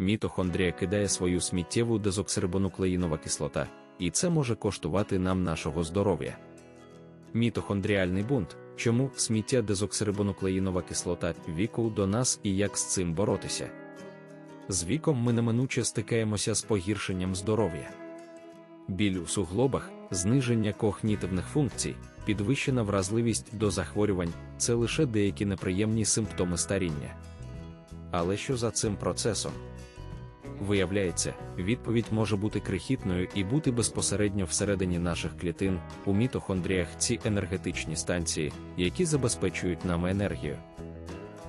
мітохондрія кидає свою сміттєву дезоксирибонуклеїнова кислота, і це може коштувати нам нашого здоров'я. Мітохондріальний бунт, чому сміття дезоксирибонуклеїнова кислота віку до нас і як з цим боротися. З віком ми неминуче стикаємося з погіршенням здоров'я. Біль у суглобах, зниження когнітивних функцій, підвищена вразливість до захворювань це лише деякі неприємні симптоми старіння. Але що за цим процесом? Виявляється, відповідь може бути крихітною і бути безпосередньо всередині наших клітин, у мітохондріях ці енергетичні станції, які забезпечують нам енергію.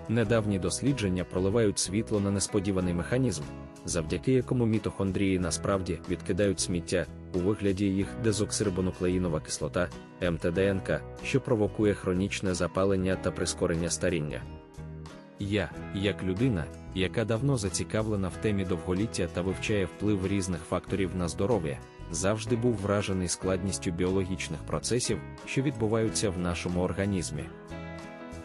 Недавні дослідження проливають світло на несподіваний механізм, завдяки якому мітохондрії насправді відкидають сміття у вигляді їх дезоксирибонуклеїнова кислота МТДНК, що провокує хронічне запалення та прискорення старіння. Я, як людина, яка давно зацікавлена в темі довголіття та вивчає вплив різних факторів на здоров'я, завжди був вражений складністю біологічних процесів, що відбуваються в нашому організмі.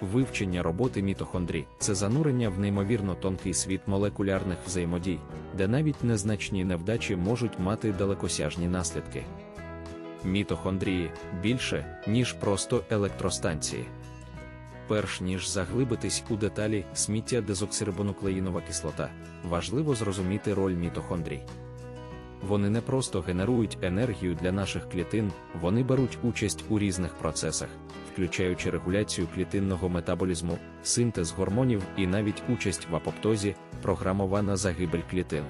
Вивчення роботи мітохондрій це занурення в неймовірно тонкий світ молекулярних взаємодій, де навіть незначні невдачі можуть мати далекосяжні наслідки. Мітохондрії більше, ніж просто електростанції. Перш ніж заглибитись у деталі сміття дезоксирибонуклеїнова кислота, важливо зрозуміти роль мітохондрій. Вони не просто генерують енергію для наших клітин, вони беруть участь у різних процесах, включаючи регуляцію клітинного метаболізму, синтез гормонів і навіть участь в апоптозі, програмована загибель клітин.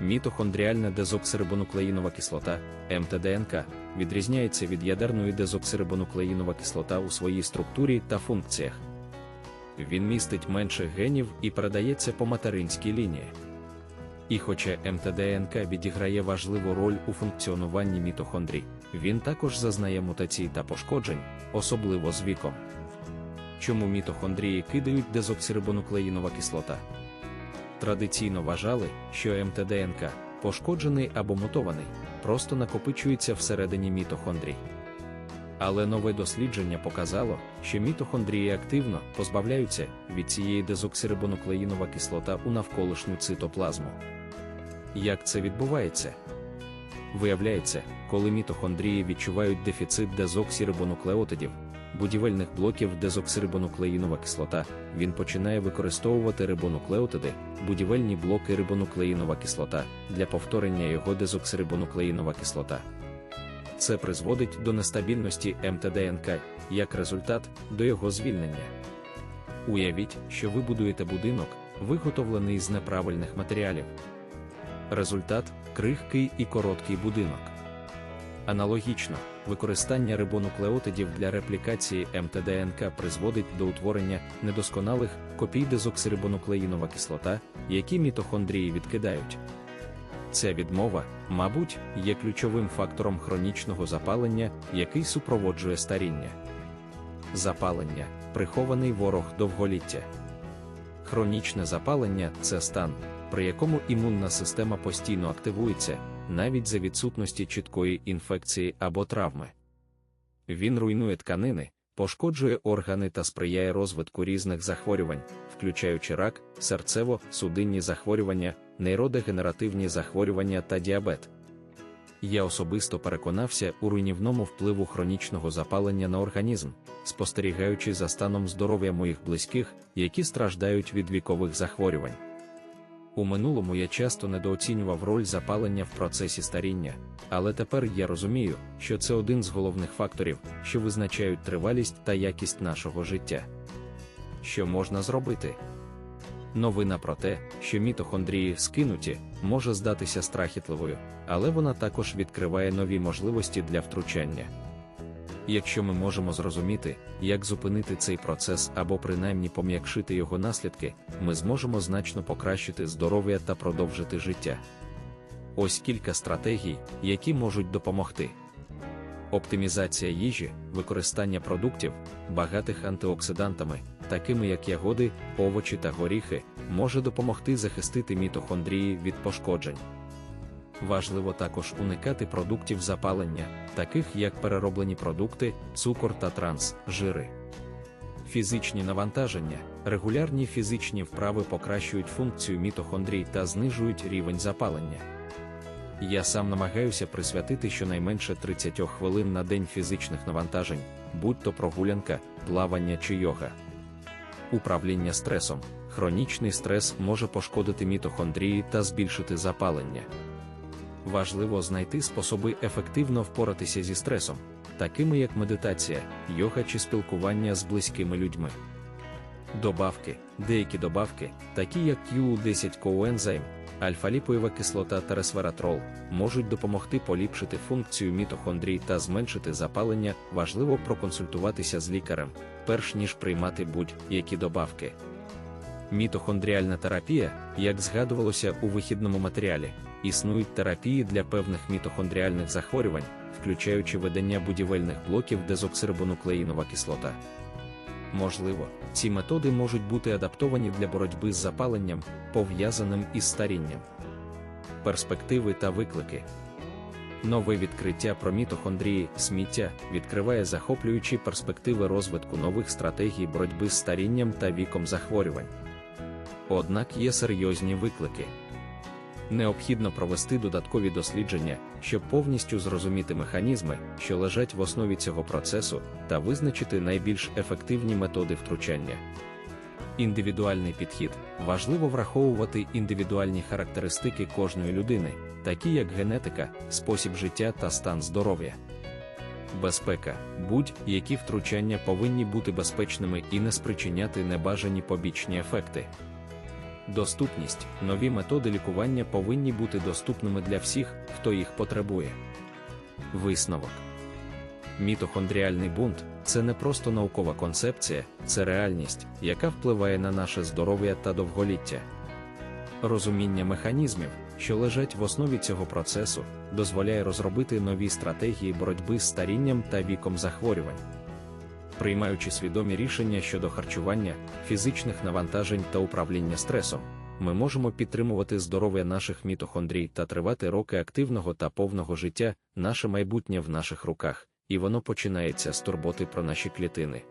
Мітохондріальна дезоксирибонуклеїнова кислота МТДНК відрізняється від ядерної дезоксирибонуклеїнова кислота у своїй структурі та функціях. Він містить менше генів і передається по материнській лінії. І хоча МТДНК відіграє важливу роль у функціонуванні мітохондрій, він також зазнає мутацій та пошкоджень, особливо з віком. Чому мітохондрії кидають дезоксирибонуклеїнова кислота? Традиційно вважали, що МТДНК, пошкоджений або мутований, просто накопичується всередині мітохондрій. Але нове дослідження показало, що мітохондрії активно позбавляються від цієї дезоксирибонуклеїнова кислота у навколишню цитоплазму. Як це відбувається? Виявляється, коли мітохондрії відчувають дефіцит дезоксирибонуклеотидів, будівельних блоків дезоксирибонуклеїнова кислота, він починає використовувати рибонуклеотиди, будівельні блоки рибонуклеїнова кислота для повторення його дезоксирибонуклеїнова кислота. Це призводить до нестабільності МТДНК, як результат до його звільнення. Уявіть, що ви будуєте будинок, виготовлений з неправильних матеріалів. Результат крихкий і короткий будинок. Аналогічно, використання рибонуклеотидів для реплікації МТДНК призводить до утворення недосконалих копій дезоксирибонуклеїнова кислота, які мітохондрії відкидають. Ця відмова, мабуть, є ключовим фактором хронічного запалення, який супроводжує старіння. Запалення прихований ворог довголіття. Хронічне запалення це стан, при якому імунна система постійно активується, навіть за відсутності чіткої інфекції або травми. Він руйнує тканини, пошкоджує органи та сприяє розвитку різних захворювань, включаючи рак, серцево-судинні захворювання, нейродегенеративні захворювання та діабет. Я особисто переконався у руйнівному впливу хронічного запалення на організм, спостерігаючи за станом здоров'я моїх близьких, які страждають від вікових захворювань. У минулому я часто недооцінював роль запалення в процесі старіння, але тепер я розумію, що це один з головних факторів, що визначають тривалість та якість нашого життя. Що можна зробити? Новина про те, що мітохондрії скинуті, може здатися страхітливою, але вона також відкриває нові можливості для втручання. Якщо ми можемо зрозуміти, як зупинити цей процес або принаймні пом'якшити його наслідки, ми зможемо значно покращити здоров'я та продовжити життя. Ось кілька стратегій, які можуть допомогти. Оптимізація їжі, використання продуктів, багатих антиоксидантами, такими як ягоди, овочі та горіхи, може допомогти захистити мітохондрії від пошкоджень. Важливо також уникати продуктів запалення, таких як перероблені продукти, цукор та транс, жири. Фізичні навантаження, Регулярні фізичні вправи покращують функцію мітохондрій та знижують рівень запалення. Я сам намагаюся присвятити щонайменше 30 хвилин на день фізичних навантажень, будь то прогулянка, плавання чи йога. Управління стресом. Хронічний стрес може пошкодити мітохондрії та збільшити запалення. Важливо знайти способи ефективно впоратися зі стресом, такими як медитація, йога чи спілкування з близькими людьми. Добавки, деякі добавки, такі як Q10 коензайм, альфа-ліпоєва кислота та ресвератрол, можуть допомогти поліпшити функцію мітохондрій та зменшити запалення. Важливо проконсультуватися з лікарем, перш ніж приймати будь-які добавки. Мітохондріальна терапія, як згадувалося у вихідному матеріалі, існують терапії для певних мітохондріальних захворювань, включаючи ведення будівельних блоків дезоксирибонуклеїнова кислота. Можливо, ці методи можуть бути адаптовані для боротьби з запаленням, пов'язаним із старінням. Перспективи та виклики. Нове відкриття про мітохондрії сміття відкриває захоплюючі перспективи розвитку нових стратегій боротьби з старінням та віком захворювань. Однак є серйозні виклики. Необхідно провести додаткові дослідження, щоб повністю зрозуміти механізми, що лежать в основі цього процесу, та визначити найбільш ефективні методи втручання. Індивідуальний підхід важливо враховувати індивідуальні характеристики кожної людини, такі як генетика, спосіб життя та стан здоров'я. Безпека будь-які втручання повинні бути безпечними і не спричиняти небажані побічні ефекти. Доступність нові методи лікування повинні бути доступними для всіх, хто їх потребує. Висновок мітохондріальний бунт це не просто наукова концепція, це реальність, яка впливає на наше здоров'я та довголіття. Розуміння механізмів, що лежать в основі цього процесу, дозволяє розробити нові стратегії боротьби з старінням та віком захворювань. Приймаючи свідомі рішення щодо харчування, фізичних навантажень та управління стресом, ми можемо підтримувати здоров'я наших мітохондрій та тривати роки активного та повного життя, наше майбутнє в наших руках, і воно починається з турботи про наші клітини.